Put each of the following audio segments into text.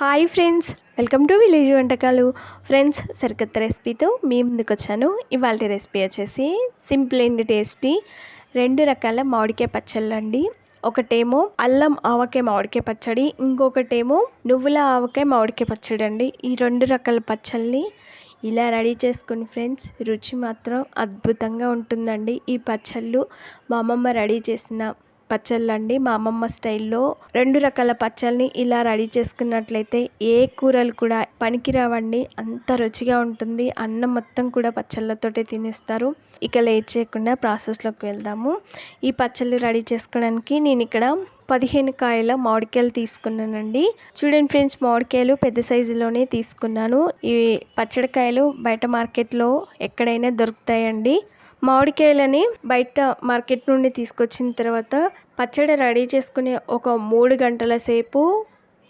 Hi friends welcome to village వంటకాలు. Friends సరికొత్త రెసిపీతో మీ ముందుకు వచ్చాను. ఇవాళ రెసిపీ వచ్చేసి సింపుల్ అండ్ టేస్టీ రెండు రకాల మామిడికాయ పచ్చళ్ళు అండి. ఒకటేమో అల్లం ఆవకాయ మామిడికాయ పచ్చడి ఇంకొకటేమో నువ్వుల ఆవకాయ మామిడికాయ పచ్చడి అండి. ఈ రెండు రకాల పచ్చళ్ళని ఇలా రెడీ చేసుకుని ఫ్రెండ్స్ రుచి మాత్రం అద్భుతంగా ఉంటుందండి. ఈ పచ్చళ్ళు మా అమ్మమ్మ రెడీ చేసిన పచ్చళ్ళు అండి మా అమ్మమ్మ స్టైల్లో. రెండు రకాల పచ్చళ్ళని ఇలా రెడీ చేసుకున్నట్లయితే ఏ కూరలు కూడా పనికిరావండి. అంత రుచిగా ఉంటుంది. అన్నం మొత్తం కూడా పచ్చళ్ళతోటే తినేస్తారు. ఇక లేట్ చేయకుండా ప్రాసెస్లోకి వెళ్దాము. ఈ పచ్చళ్ళు రెడీ చేసుకోవడానికి నేను ఇక్కడ పదిహేను కాయల మామిడికాయలు తీసుకున్నానండి. చూడండి ఫ్రెండ్స్ మామిడికాయలు పెద్ద సైజులోనే తీసుకున్నాను. ఈ పచ్చడికాయలు బయట మార్కెట్లో ఎక్కడైనా దొరుకుతాయండి. మామిడికాయలని బయట మార్కెట్ నుండి తీసుకొచ్చిన తర్వాత పచ్చడి రెడీ చేసుకునే ఒక మూడు గంటల సేపు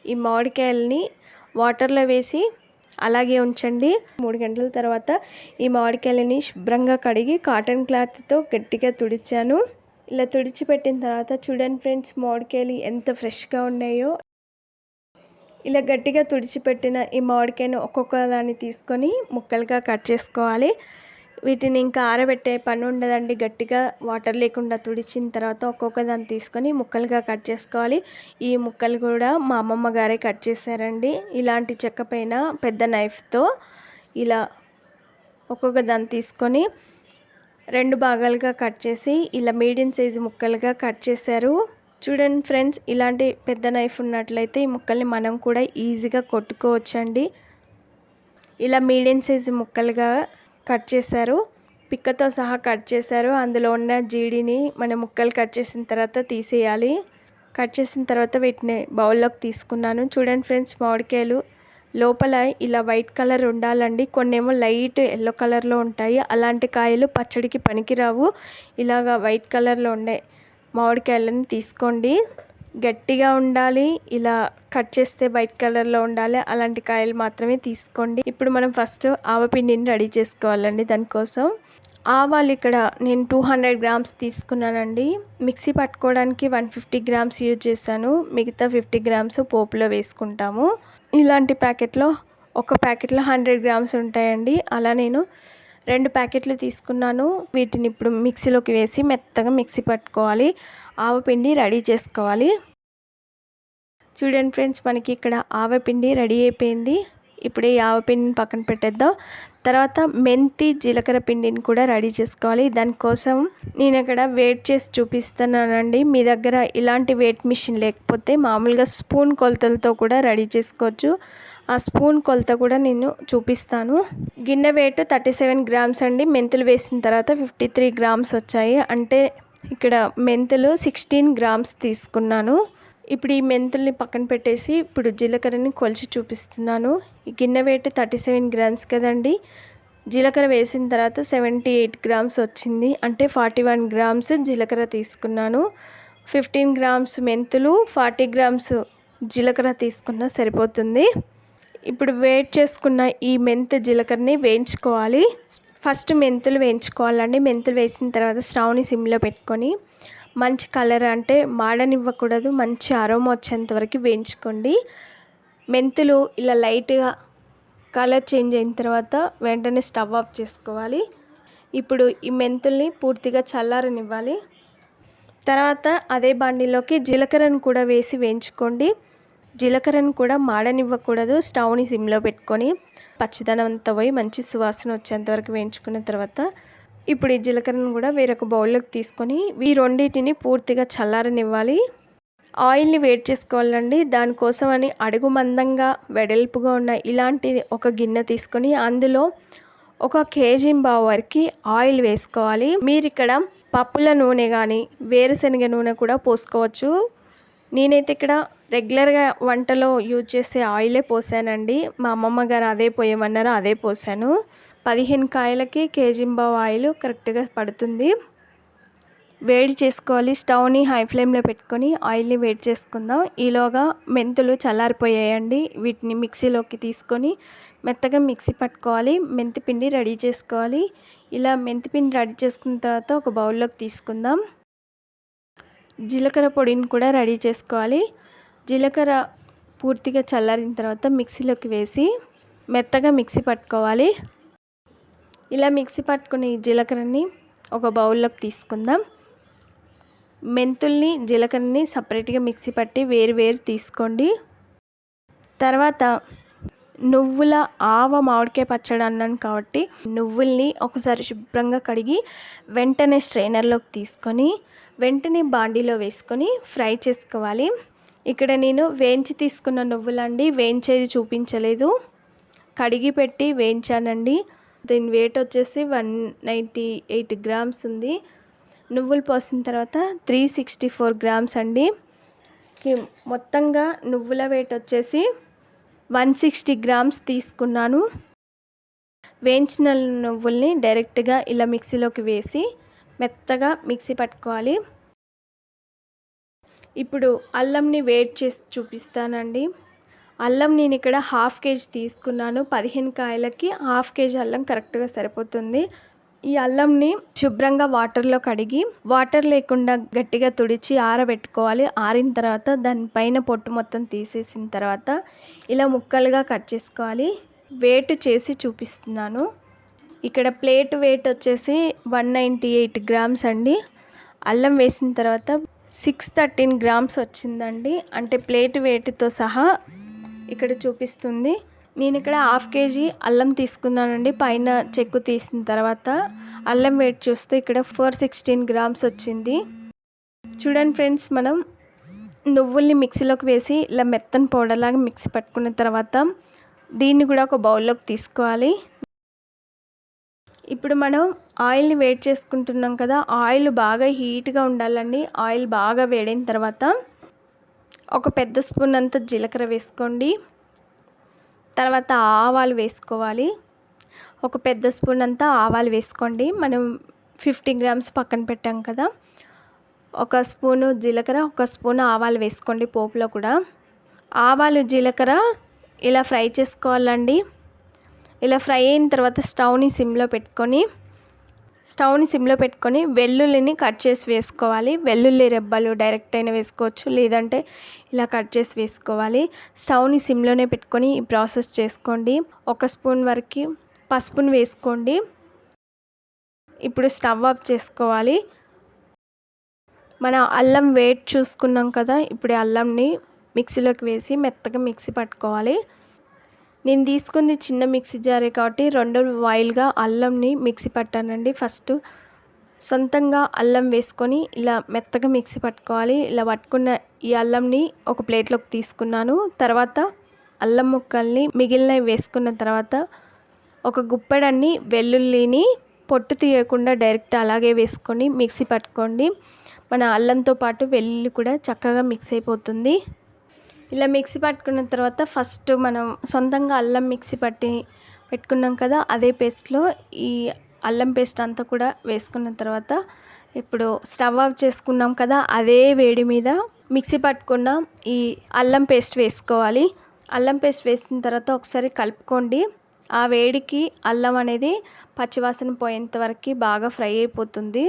ఈ మామిడికాయలని వాటర్లో వేసి అలాగే ఉంచండి. మూడు గంటల తర్వాత ఈ మామిడికాయలని శుభ్రంగా కడిగి కాటన్ క్లాత్తో గట్టిగా తుడిచాను. ఇలా తుడిచిపెట్టిన తర్వాత చూడండి ఫ్రెండ్స్ మామిడికాయలు ఎంత ఫ్రెష్గా ఉన్నాయో. ఇలా గట్టిగా తుడిచిపెట్టిన ఈ మామిడికాయను ఒక్కొక్క దాన్ని తీసుకొని ముక్కలుగా కట్ చేసుకోవాలి. వీటిని ఇంకా ఆరబెట్టే పని ఉండదండి. గట్టిగా వాటర్ లేకుండా తుడిచిన తర్వాత ఒక్కొక్క దాన్ని తీసుకొని ముక్కలుగా కట్ చేసుకోవాలి. ఈ ముక్కలు కూడా మా అమ్మమ్మ గారే కట్ చేశారండి. ఇలాంటి చెక్క పైన పెద్ద నైఫ్తో ఇలా ఒక్కొక్క దాన్ని తీసుకొని రెండు భాగాలుగా కట్ చేసి ఇలా మీడియం సైజు ముక్కలుగా కట్ చేశారు. చూడండి ఫ్రెండ్స్ ఇలాంటి పెద్ద నైఫ్ ఉన్నట్లయితే ఈ ముక్కల్ని మనం కూడా ఈజీగా కొట్టుకోవచ్చండి. ఇలా మీడియం సైజు ముక్కలుగా కట్ చేశారు. పిక్కతో సహా కట్ చేశారు. అందులో ఉన్న జీడిని మన ముక్కలు కట్ చేసిన తర్వాత తీసేయాలి. కట్ చేసిన తర్వాత వీటిని బౌల్లోకి తీసుకున్నాను. చూడండి ఫ్రెండ్స్ మామిడికాయలు లోపల ఇలా వైట్ కలర్ ఉండాలండి. కొన్ని ఏమో లైట్ ఎల్లో కలర్లో ఉంటాయి. అలాంటి కాయలు పచ్చడికి పనికిరావు. ఇలాగా వైట్ కలర్లో ఉండే మామిడికాయలను తీసుకోండి. గట్టిగా ఉండాలి ఇలా కట్ చేస్తే వైట్ కలర్లో ఉండాలి అలాంటి కాయలు మాత్రమే తీసుకోండి. ఇప్పుడు మనం ఫస్ట్ ఆవపిండిని రెడీ చేసుకోవాలండి దానికోసం. ఆవాలు ఇక్కడ నేను టూ హండ్రెడ్ గ్రామ్స్ తీసుకున్నానండి. మిక్సీ పట్టుకోవడానికి వన్ ఫిఫ్టీ గ్రామ్స్ యూజ్ చేశాను. మిగతా ఫిఫ్టీ గ్రామ్స్ పోపులో వేసుకుంటాము. ఇలాంటి ప్యాకెట్లో ఒక ప్యాకెట్లో హండ్రెడ్ గ్రామ్స్ ఉంటాయండి. అలా నేను రెండు ప్యాకెట్లు తీసుకున్నాను. వీటిని ఇప్పుడు మిక్సీలోకి వేసి మెత్తగా మిక్సీ పట్టుకోవాలి. ఆవపిండి రెడీ చేసుకోవాలి. చూడండి ఫ్రెండ్స్ మనకి ఇక్కడ ఆవపిండి రెడీ అయిపోయింది. ఇప్పుడు ఈ ఆవపిండిని పక్కన పెట్టేద్దాం. తర్వాత మెంతి జీలకర్ర పిండిని కూడా రెడీ చేసుకోవాలి. దానికోసం నేను ఇక్కడ వెయిట్ చేసి చూపిస్తున్నానండి. మీ దగ్గర ఇలాంటి వెయిట్ మిషన్ లేకపోతే మామూలుగా స్పూన్ కొలతలతో కూడా రెడీ చేసుకోవచ్చు. ఆ స్పూన్ కొలత కూడా నేను చూపిస్తాను. గిన్నె వెయిట్ థర్టీ సెవెన్ గ్రామ్స్ అండి. మెంతులు వేసిన తర్వాత ఫిఫ్టీ త్రీ గ్రామ్స్ వచ్చాయి. అంటే ఇక్కడ మెంతులు సిక్స్టీన్ గ్రామ్స్ తీసుకున్నాను. ఇప్పుడు ఈ మెంతుల్ని పక్కన పెట్టేసి ఇప్పుడు జీలకర్రని కొలిచి చూపిస్తున్నాను. ఈ గిన్నె వెయిట్ థర్టీ సెవెన్ గ్రామ్స్ కదండి. జీలకర్ర వేసిన తర్వాత సెవెంటీ ఎయిట్ గ్రామ్స్ వచ్చింది. అంటే ఫార్టీ వన్ గ్రామ్స్ జీలకర్ర తీసుకున్నాను. ఫిఫ్టీన్ గ్రామ్స్ మెంతులు ఫార్టీ గ్రామ్స్ జీలకర్ర తీసుకున్నా సరిపోతుంది. ఇప్పుడు వేట్ చేసుకున్న ఈ మెంతు జీలకర్రని వేయించుకోవాలి. ఫస్ట్ మెంతులు వేయించుకోవాలండి. మెంతులు వేసిన తర్వాత స్టవ్ని సిమ్లో పెట్టుకొని మంచి కలర్ అంటే మాడనివ్వకూడదు. మంచి అరోమా వచ్చేంత వరకు వేయించుకోండి. మెంతులు ఇలా లైట్గా కలర్ చేంజ్ అయిన తర్వాత వెంటనే స్టవ్ ఆఫ్ చేసుకోవాలి. ఇప్పుడు ఈ మెంతుల్ని పూర్తిగా చల్లారనివ్వాలి. తర్వాత అదే బండిలోకి జీలకర్రను కూడా వేసి వేయించుకోండి. జీలకర్రను కూడా మాడనివ్వకూడదు స్టవ్ని సిమ్లో పెట్టుకొని పచ్చిదనం అంతా పోయి మంచి సువాసన వచ్చేంతవరకు వేయించుకున్న తర్వాత ఇప్పుడు ఈ జీలకర్రను కూడా వేరొక బౌల్లోకి తీసుకొని ఈ రెండింటిని పూర్తిగా చల్లారనివ్వాలి. ఆయిల్ని వేడి చేసుకోవాలండి. దానికోసం అని అడుగు మందంగా వెడల్పుగా ఉన్న ఇలాంటి ఒక గిన్నె తీసుకొని అందులో ఒక కేజీ బావు వరకు ఆయిల్ వేసుకోవాలి. మీరు ఇక్కడ పప్పుల నూనె కానీ వేరుశనగ నూనె కూడా పోసుకోవచ్చు. నేనైతే ఇక్కడ రెగ్యులర్గా వంటలో యూజ్ చేసే ఆయిలే పోసానండి. మా అమ్మమ్మ గారు అదే పోయమన్నారు అదే పోసాను. పదిహేను కాయలకి కేజీంబావ్ ఆయిల్ కరెక్ట్గా పడుతుంది. వేడి చేసుకోవాలి. స్టవ్ని హై ఫ్లేమ్లో పెట్టుకొని ఆయిల్ని వేడి చేసుకుందాం. ఈలోగా మెంతులు చల్లారిపోయాయండి. వీటిని మిక్సీలోకి తీసుకొని మెత్తగా మిక్సీ పట్టుకోవాలి. మెంతిపిండి రెడీ చేసుకోవాలి. ఇలా మెంతి పిండి రెడీ చేసుకున్న తర్వాత ఒక బౌల్లోకి తీసుకుందాం. జీలకర్ర పొడిని కూడా రెడీ చేసుకోవాలి. జీలకర్ర పూర్తిగా చల్లారిన తర్వాత మిక్సీలోకి వేసి మెత్తగా మిక్సీ పట్టుకోవాలి. ఇలా మిక్సీ పట్టుకుని జీలకర్రని ఒక బౌల్లోకి తీసుకుందాం. మెంతుల్ని జీలకర్రని సపరేట్గా మిక్సీ పట్టి వేరు వేరు తీసుకోండి. తర్వాత నువ్వుల ఆవ మామిడికాయ పచ్చడి అన్నాను కాబట్టి నువ్వుల్ని ఒకసారి శుభ్రంగా కడిగి వెంటనే స్ట్రైనర్లోకి తీసుకొని వెంటనే బాండీలో వేసుకొని ఫ్రై చేసుకోవాలి. ఇక్కడ నేను వేయించి తీసుకున్న నువ్వులండి వేయించేది చూపించలేదు. కడిగి పెట్టి వేయించానండి. దీని వెయిట్ వచ్చేసి వన్ నైంటీ ఎయిట్ గ్రామ్స్ ఉంది. నువ్వులు పోసిన తర్వాత త్రీ సిక్స్టీ ఫోర్ గ్రామ్స్ అండి. మొత్తంగా నువ్వుల వెయిట్ వచ్చేసి వన్ సిక్స్టీ గ్రామ్స్ తీసుకున్నాను. వేయించిన నువ్వుల్ని డైరెక్ట్గా ఇలా మిక్సీలోకి వేసి మెత్తగా మిక్సీ పట్టుకోవాలి. ఇప్పుడు అల్లంని వేట్ చేసి చూపిస్తానండి. అల్లం నేను ఇక్కడ హాఫ్ కేజీ తీసుకున్నాను. పదిహేను కాయలకి హాఫ్ కేజీ అల్లం కరెక్ట్గా సరిపోతుంది. ఈ అల్లంని శుభ్రంగా వాటర్లో కడిగి వాటర్ లేకుండా గట్టిగా తుడిచి ఆరబెట్టుకోవాలి. ఆరిన తర్వాత దానిపైన పొట్టు మొత్తం తీసేసిన తర్వాత ఇలా ముక్కలుగా కట్ చేసుకోవాలి. వెయిట్ చేసి చూపిస్తున్నాను. ఇక్కడ ప్లేట్ వెయిట్ వచ్చేసి వన్ నైంటీ ఎయిట్ గ్రామ్స్ అండి. అల్లం వేసిన తర్వాత సిక్స్ థర్టీన్ గ్రామ్స్ వచ్చిందండి. అంటే ప్లేట్ వెయిట్తో సహా ఇక్కడ చూపిస్తుంది. నేను ఇక్కడ హాఫ్ కేజీ అల్లం తీసుకున్నానండి. పైన చెక్కు తీసిన తర్వాత అల్లం వెయిట్ చూస్తే ఇక్కడ ఫోర్ సిక్స్టీన్ గ్రామ్స్ వచ్చింది. చూడండి ఫ్రెండ్స్ మనం నువ్వుల్ని మిక్సీలోకి వేసి ఇలా మెత్తని పౌడర్ లాగా మిక్సీ పట్టుకున్న తర్వాత దీన్ని కూడా ఒక బౌల్లోకి తీసుకోవాలి. ఇప్పుడు మనం ఆయిల్ని వేడి చేసుకుంటున్నాం కదా ఆయిల్ బాగా హీట్గా ఉండాలండి. ఆయిల్ బాగా వేడిన తర్వాత ఒక పెద్ద స్పూన్ అంత జీలకర్ర వేసుకోండి. తర్వాత ఆవాలు వేసుకోవాలి. ఒక పెద్ద స్పూన్ అంతా ఆవాలు వేసుకోండి. మనం ఫిఫ్టీ గ్రామ్స్ పక్కన పెట్టాం కదా. ఒక స్పూను జీలకర్ర ఒక స్పూన్ ఆవాలు వేసుకోండి పోపులో కూడా. ఆవాలు జీలకర్ర ఇలా ఫ్రై చేసుకోవాలండి. ఇలా ఫ్రై అయిన తర్వాత స్టవ్ని సిమ్లో పెట్టుకొని స్టవ్ని సిమ్లో పెట్టుకొని వెల్లుల్లిని కట్ చేసి వేసుకోవాలి. వెల్లుల్లి రెబ్బలు డైరెక్ట్ అయినా వేసుకోవచ్చు లేదంటే ఇలా కట్ చేసి వేసుకోవాలి. స్టవ్ని సిమ్లోనే పెట్టుకొని ఈ ప్రాసెస్ చేసుకోండి. ఒక స్పూన్ వరకు పసుపును వేసుకోండి. ఇప్పుడు స్టవ్ ఆఫ్ చేసుకోవాలి. మన అల్లం వేట్ చూసుకున్నాం కదా ఇప్పుడు అల్లంని మిక్సీలోకి వేసి మెత్తగా మిక్సీ పట్టుకోవాలి. నేను తీసుకుంది చిన్న మిక్సీ జారే కాబట్టి రెండు వాయిల్గా అల్లంని మిక్సీ పట్టానండి. ఫస్ట్ సొంతంగా అల్లం వేసుకొని ఇలా మెత్తగా మిక్సీ పట్టుకోవాలి. ఇలా పట్టుకున్న ఈ అల్లంని ఒక ప్లేట్లోకి తీసుకున్నాను. తర్వాత అల్లం ముక్కల్ని మిగిలినవి వేసుకున్న తర్వాత ఒక గుప్పెడన్ని వెల్లుల్లిని పొట్టు తీయకుండా డైరెక్ట్ అలాగే వేసుకొని మిక్సీ పట్టుకోండి. మన అల్లంతో పాటు వెల్లుల్లి కూడా చక్కగా మిక్స్ అయిపోతుంది. ఇలా మిక్సీ పట్టుకున్న తర్వాత ఫస్ట్ మనం సొంతంగా అల్లం మిక్సీ పట్టి పెట్టుకున్నాం కదా అదే పేస్ట్లో ఈ అల్లం పేస్ట్ అంతా కూడా వేసుకున్న తర్వాత ఇప్పుడు స్టవ్ ఆఫ్ చేసుకున్నాం కదా అదే వేడి మీద మిక్సీ పట్టుకున్న ఈ అల్లం పేస్ట్ వేసుకోవాలి. అల్లం పేస్ట్ వేసిన తర్వాత ఒకసారి కలుపుకోండి. ఆ వేడికి అల్లం అనేది పచ్చివాసన పోయేంత వరకు బాగా ఫ్రై అయిపోతుంది.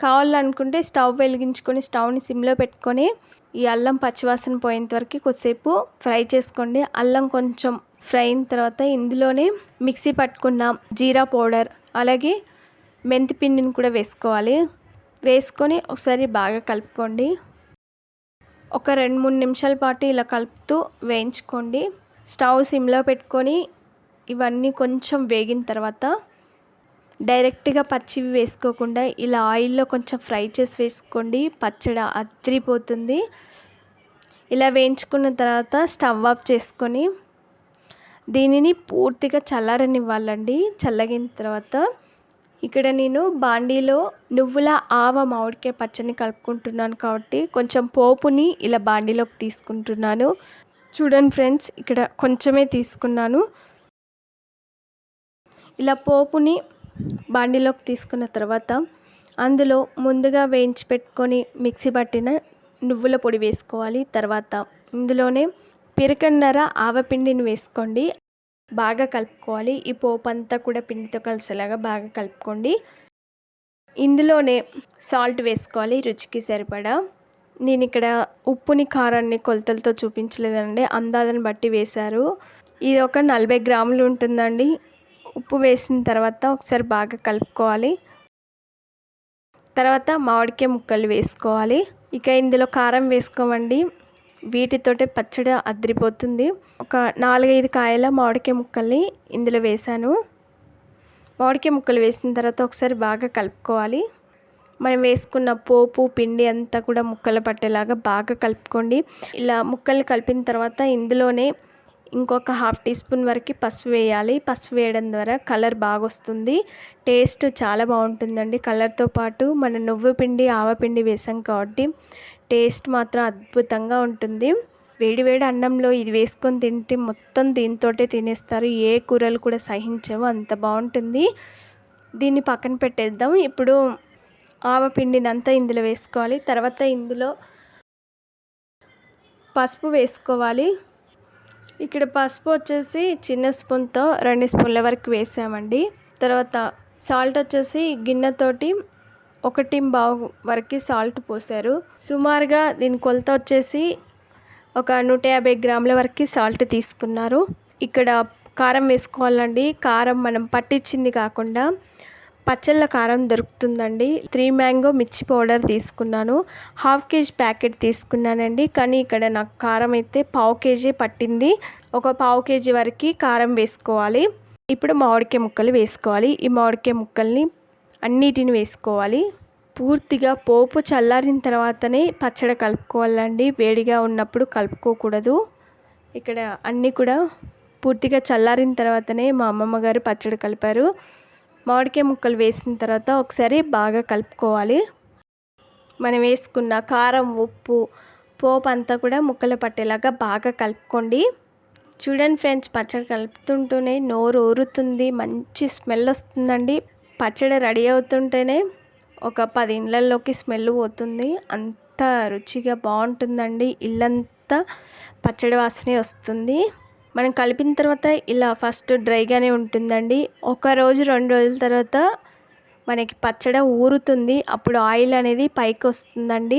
కావాలనుకుంటే స్టవ్ వెలిగించుకొని స్టవ్ని సిమ్లో పెట్టుకొని ఈ అల్లం పచ్చివాసన పోయేంత వరకు కొద్దిసేపు ఫ్రై చేసుకోండి. అల్లం కొంచెం ఫ్రై అయిన తర్వాత ఇందులోనే మిక్సీ పట్టుకున్న జీరా పౌడర్ అలాగే మెంతి పిండిని కూడా వేసుకోవాలి. వేసుకొని ఒకసారి బాగా కలుపుకోండి. ఒక రెండు మూడు నిమిషాల పాటు ఇలా కలుపుతూ వేయించుకోండి. స్టవ్ సిమ్లో పెట్టుకొని ఇవన్నీ కొంచెం వేగిన తర్వాత డైరెక్ట్గా పచ్చివి వేసుకోకుండా ఇలా ఆయిల్లో కొంచెం ఫ్రై చేసి వేసుకోండి. పచ్చడి అద్రిపోతుంది. ఇలా వేయించుకున్న తర్వాత స్టవ్ ఆఫ్ చేసుకొని దీనిని పూర్తిగా చల్లారనివ్వాలండి. చల్లగిన తర్వాత ఇక్కడ నేను బాండీలో నువ్వుల ఆవ మామిడికాయ పచ్చని కలుపుకుంటున్నాను కాబట్టి కొంచెం పోపుని ఇలా బాండీలోకి తీసుకుంటున్నాను. చూడండి ఫ్రెండ్స్ ఇక్కడ కొంచెమే తీసుకున్నాను. ఇలా పోపుని బాండిలోకి తీసుకున్న తర్వాత అందులో ముందుగా వేయించి పెట్టుకొని మిక్సీ పట్టిన నువ్వుల పొడి వేసుకోవాలి. తర్వాత ఇందులోనే పిరకన్నర ఆవపిండిని వేసుకోండి. బాగా కలుపుకోవాలి. ఈ పోపు అంతా కూడా పిండితో కలిసేలాగా బాగా కలుపుకోండి. ఇందులోనే సాల్ట్ వేసుకోవాలి. రుచికి సరిపడా. నేను ఇక్కడ ఉప్పుని కారాన్ని కొలతలతో చూపించలేదండి. అందాజని బట్టి వేశారు. ఇది ఒక నలభై గ్రాములు ఉంటుందండి. ఉప్పు వేసిన తర్వాత ఒకసారి బాగా కలుపుకోవాలి. తర్వాత మామిడికాయ ముక్కలు వేసుకోవాలి. ఇక ఇందులో కారం వేసుకోమండి. వీటితోటే పచ్చడి అదిరిపోతుంది. ఒక నాలుగైదు కాయల మామిడికాయ ముక్కల్ని ఇందులో వేసాను మామిడికాయ ముక్కలు వేసిన తర్వాత ఒకసారి బాగా కలుపుకోవాలి. మనం వేసుకున్న పోపు పిండి అంతా కూడా ముక్కలు పట్టేలాగా బాగా కలుపుకోండి. ఇలా ముక్కలు కలిపిన తర్వాత ఇందులోనే ఇంకొక హాఫ్ టీ స్పూన్ వరకు పసుపు వేయాలి. పసుపు వేయడం ద్వారా కలర్ బాగా వస్తుంది టేస్ట్ చాలా బాగుంటుందండి. కలర్తో పాటు మన నువ్వు పిండి ఆవపిండి వేసాం కాబట్టి టేస్ట్ మాత్రం అద్భుతంగా ఉంటుంది. వేడి వేడి అన్నంలో ఇది వేసుకొని తింటే మొత్తం దీంతో తినేస్తారు. ఏ కూరలు కూడా సహించవు. అంత బాగుంటుంది. దీన్ని పక్కన పెట్టేద్దాం. ఇప్పుడు ఆవపిండిని అంతా ఇందులో వేసుకోవాలి. తర్వాత ఇందులో పసుపు వేసుకోవాలి. ఇక్కడ పసుపు వచ్చేసి చిన్న స్పూన్తో రెండు స్పూన్ల వరకు వేసామండి. తర్వాత సాల్ట్ వచ్చేసి గిన్నెతోటి ఒకటి బావు వరకు సాల్ట్ పోసారు. సుమారుగా దీని కొలత వచ్చేసి ఒక నూట యాభై గ్రాముల వరకు సాల్ట్ తీసుకున్నారు. ఇక్కడ కారం వేసుకోవాలండి. కారం మనం పట్టించింది కాకుండా పచ్చళ్ళ కారం దొరుకుతుందండి. త్రీ మ్యాంగో మిర్చి పౌడర్ తీసుకున్నాను. హాఫ్ కేజీ ప్యాకెట్ తీసుకున్నానండి. కానీ ఇక్కడ నాకు కారం అయితే పావు కేజీ పట్టింది. ఒక పావు కేజీ వరకు కారం వేసుకోవాలి. ఇప్పుడు మామిడికాయ ముక్కలు వేసుకోవాలి. ఈ మామిడికాయ ముక్కల్ని అన్నిటిని వేసుకోవాలి. పూర్తిగా పోపు చల్లారిన తర్వాతనే పచ్చడి కలుపుకోవాలండి. వేడిగా ఉన్నప్పుడు కలుపుకోకూడదు. ఇక్కడ అన్నీ కూడా పూర్తిగా చల్లారిన తర్వాతనే మా అమ్మమ్మ గారు పచ్చడి కలిపారు. మామిడికాయ ముక్కలు వేసిన తర్వాత ఒకసారి బాగా కలుపుకోవాలి. మనం వేసుకున్న కారం ఉప్పు పోపు అంతా కూడా ముక్కలు పట్టేలాగా బాగా కలుపుకోండి. చూడండి ఫ్రెండ్స్ పచ్చడి కలుపుతుంటూనే నోరు ఊరుతుంది మంచి స్మెల్ వస్తుందండి. పచ్చడి రెడీ అవుతుంటేనే ఒక పది ఇళ్ళల్లోకి స్మెల్ పోతుంది. అంత రుచిగా బాగుంటుందండి. ఇల్లంతా పచ్చడి వాసనే వస్తుంది. మనం కలిపిన తర్వాత ఇలా ఫస్ట్ డ్రైగానే ఉంటుందండి. ఒక రోజు రెండు రోజుల తర్వాత మనకి పచ్చడి ఊరుతుంది. అప్పుడు ఆయిల్ అనేది పైకి వస్తుందండి.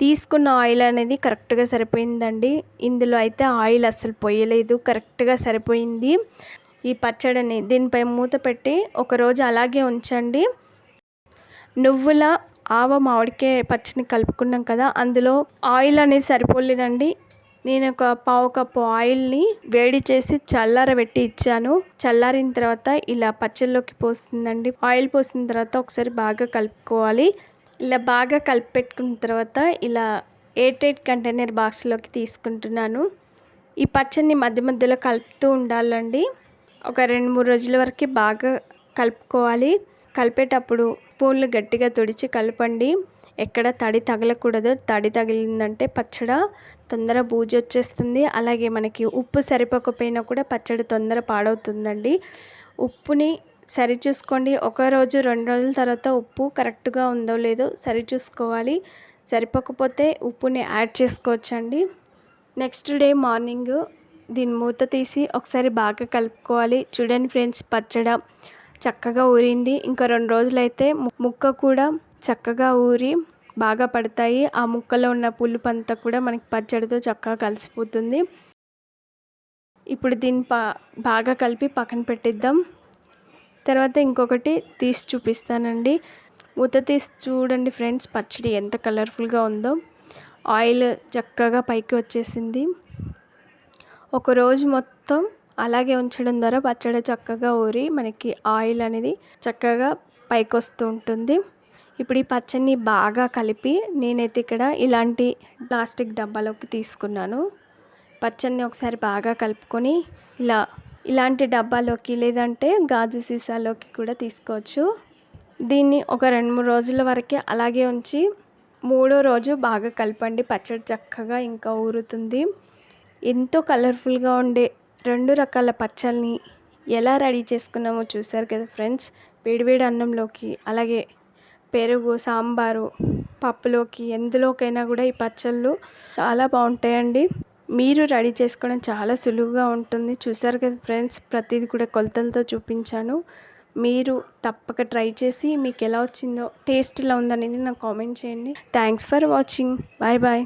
తీసుకున్న ఆయిల్ అనేది కరెక్ట్గా సరిపోయిందండి. ఇందులో అయితే ఆయిల్ అస్సలు పోయలేదు. కరెక్ట్గా సరిపోయింది. ఈ పచ్చడిని దీనిపై మూత పెట్టి ఒకరోజు అలాగే ఉంచండి. నువ్వుల ఆవ మామిడికాయ పచ్చని కలుపుకున్నాం కదా అందులో ఆయిల్ అనేది సరిపోలేదండి. నేను ఒక పావు కప్పు ఆయిల్ని వేడి చేసి చల్లారబెట్టి ఇచ్చాను. చల్లారిన తర్వాత ఇలా పచ్చళ్ళలోకి పోస్తుందండి. ఆయిల్ పోసిన తర్వాత ఒకసారి బాగా కలుపుకోవాలి. ఇలా బాగా కలిపి పెట్టుకున్న తర్వాత ఇలా ఎయిట్ ఎయిట్ కంటైనర్ బాక్స్లోకి తీసుకుంటున్నాను. ఈ పచ్చడిని మధ్య మధ్యలో కలుపుతూ ఉండాలండి. ఒక రెండు మూడు రోజుల వరకు బాగా కలుపుకోవాలి. కలిపేటప్పుడు స్పూన్లు గట్టిగా తుడిచి కలపండి. ఎక్కడ తడి తగలకూడదు. తడి తగిలిందంటే పచ్చడ తొందర బూజు వచ్చేస్తుంది అలాగే మనకి ఉప్పు సరిపోకపోయినా కూడా పచ్చడి తొందర పాడవుతుందండి. ఉప్పుని సరి చూసుకోండి ఒక రోజు రెండు రోజుల తర్వాత ఉప్పు కరెక్ట్గా ఉందో లేదో సరి చూసుకోవాలి సరిపోకపోతే ఉప్పుని యాడ్ చేసుకోవచ్చండి. నెక్స్ట్ డే మార్నింగ్ దీని మూత తీసి ఒకసారి బాగా కలుపుకోవాలి. చూడండి ఫ్రెండ్స్ పచ్చడ చక్కగా ఊరింది. ఇంకా రెండు రోజులైతే ముక్క కూడా చక్కగా ఊరి బాగా పడతాయి. ఆ ముక్కలో ఉన్న పులుపు అంతా కూడా మనకి పచ్చడితో చక్కగా కలిసిపోతుంది. ఇప్పుడు దీన్ని పా బాగా కలిపి పక్కన పెట్టిద్దాం. తర్వాత ఇంకొకటి తీసి చూపిస్తానండి. మూత తీసి చూడండి ఫ్రెండ్స్ పచ్చడి ఎంత కలర్ఫుల్గా ఉందో. ఆయిల్ చక్కగా పైకి వచ్చేసింది. ఒకరోజు మొత్తం అలాగే ఉంచడం ద్వారా పచ్చడి చక్కగా ఊరి మనకి ఆయిల్ అనేది చక్కగా పైకి వస్తూ ఉంటుంది. ఇప్పుడు ఈ పచ్చడిని బాగా కలిపి నేనైతే ఇక్కడ ఇలాంటి ప్లాస్టిక్ డబ్బాలోకి తీసుకున్నాను. పచ్చడిని ఒకసారి బాగా కలుపుకొని ఇలా ఇలాంటి డబ్బాలోకి లేదంటే గాజు సీసాలోకి కూడా తీసుకోవచ్చు. దీన్ని ఒక రెండు మూడు రోజుల వరకే అలాగే ఉంచి మూడో రోజు బాగా కలపండి. పచ్చడి చక్కగా ఇంకా ఊరుతుంది. ఎంతో కలర్ఫుల్గా ఉండే రెండు రకాల పచ్చళ్ళని ఎలా రెడీ చేసుకున్నామో చూసారు కదా ఫ్రెండ్స్. వేడివేడి అన్నంలోకి అలాగే పెరుగు సాంబారు పప్పులోకి ఎందులోకైనా కూడా ఈ పచ్చళ్ళు చాలా బాగుంటాయండి. మీరు రెడీ చేసుకోవడం చాలా సులువుగా ఉంటుంది. చూసారు కదా ఫ్రెండ్స్ ప్రతిదీ కూడా కొలతలతో చూపించాను. మీరు తప్పక ట్రై చేసి మీకు ఎలా వచ్చిందో టేస్ట్ ఎలా ఉందనేది నాకు కామెంట్ చేయండి. Thanks for watching. Bye bye.